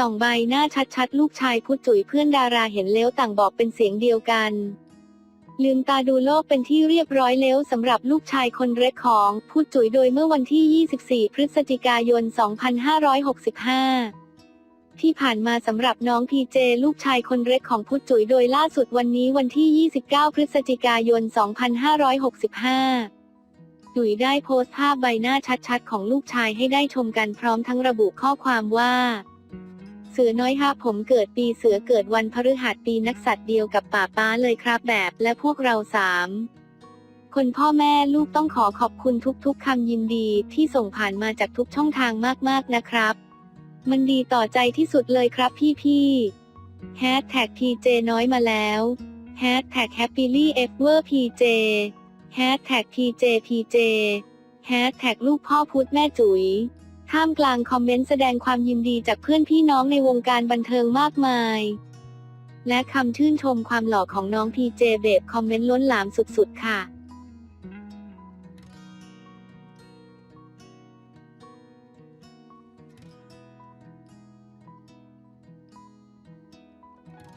ส่องใบหน้าชัดๆ ลูกชายพุทจุ๋ยเพื่อนดาราเห็นแล้วต่างบอกเป็นเสียงเดียวกัน ลืมตาดูโลกเป็นที่เรียบร้อยแล้วสำหรับลูกชายคนเล็กของพุทจุ๋ยโดยเมื่อวันที่ 24 พฤศจิกายน 2565ที่ผ่านมาสำหรับน้องพีเจลูกชายคนเล็กของพุทจุ๋ยโดยล่าสุดวันนี้วันที่ 29 พฤศจิกายน 2565 จุ๋ยได้โพสต์ภาพใบหน้าชัดๆ ของลูกชายให้ได้ชมกันพร้อมทั้งระบุข้อความว่า เสือน้อยฮะผมเกิดปีเสือเกิดวันพฤหัสปีนักสัตว์เดียวกับป่าป้าเลยครับแบบและพวกเราสามคนพ่อแม่ลูกต้องขอขอบคุณทุกๆคำยินดีที่ส่งผ่านมาจากทุกช่องทางมากๆนะครับ มันดีต่อใจที่สุดเลยครับพี่ๆแฮชแท็กพีเจน้อยมาแล้วแฮชแท็กแฮปปี้ลี่เอฟเวอร์พีเจแฮชแท็กพีเจพีเจแฮชแท็กลูกพ่อพุธแม่จุ๋ย ท่ามกลางคอมเมนต์แสดงความยินดีจากเพื่อนพี่น้องในวงการบันเทิงมากมาย และคำชื่นชมความหล่อของน้องพีเจเบบคอมเมนต์ล้นหลามสุดๆค่ะ